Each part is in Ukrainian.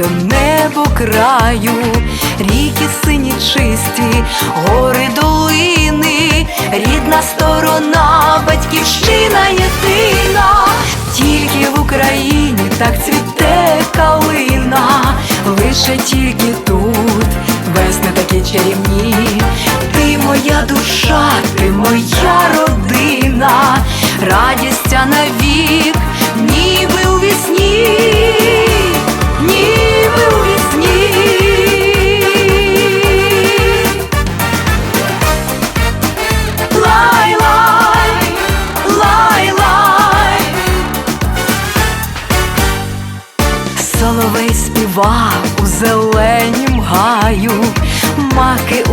до небо краю, ріки сині чисті, гори долини, рідна сторона, батьківщина єдина, тільки в Україні так цвіте калина, лише тільки тут весни такі чарівні, ти моя душа, ти моя родина, радість навік, ніби у вісні,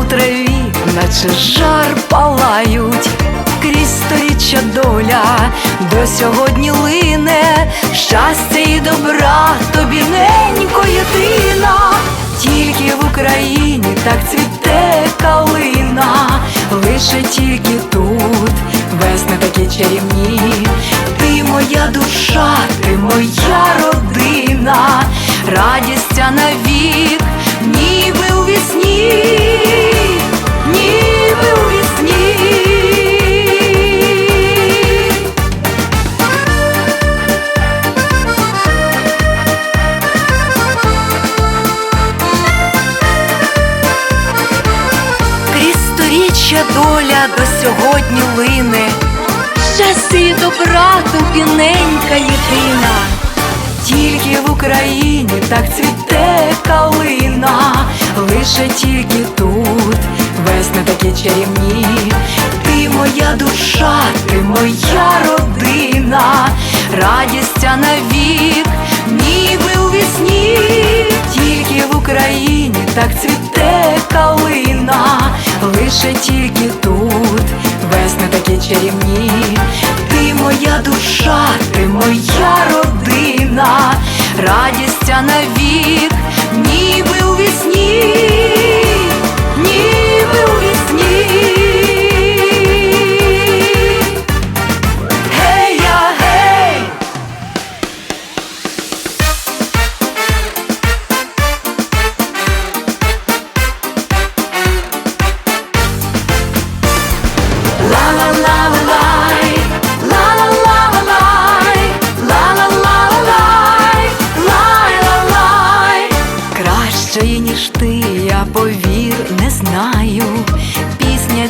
траві, наче жар палають, крізь сторіччя доля до сьогодні лине, щастя і добра тобі ненько єдина, тільки в Україні так цвіте калина, лише тільки тут весни такі чарівні, ти моя душа, ти моя родина, радість навік, ніби у вісні, сторіччя доля до сьогодні лине, і добра тобі єдина, тільки в Україні так цвіте калина, лише тільки тут весни такі чарівні, ти моя душа, ти моя родина, радість а навік, ніби у вісні, тільки в Україні так цвіте такі ти моя душа, ти моя родина, радість навік,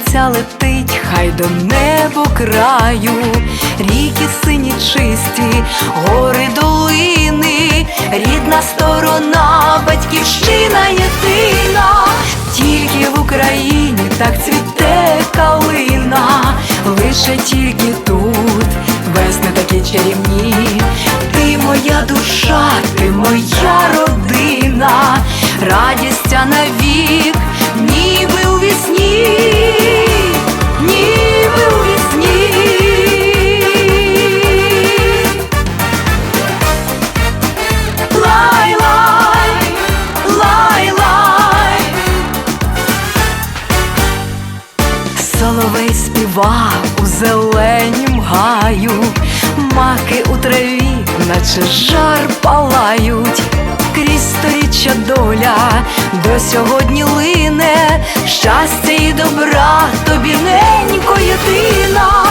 Пісня летить, хай до небо краю, ріки сині чисті, гори долини, рідна сторона, батьківщина єдина, тільки в Україні так цвіте калина, лише тільки тут весни такі чарівні, ти моя душа, ти моя родина, радість навік, Дива у зеленім гаю, маки у траві, наче жар палають, крізь сторіччя доля до сьогодні лине, щастя і добра тобі ненько єдина.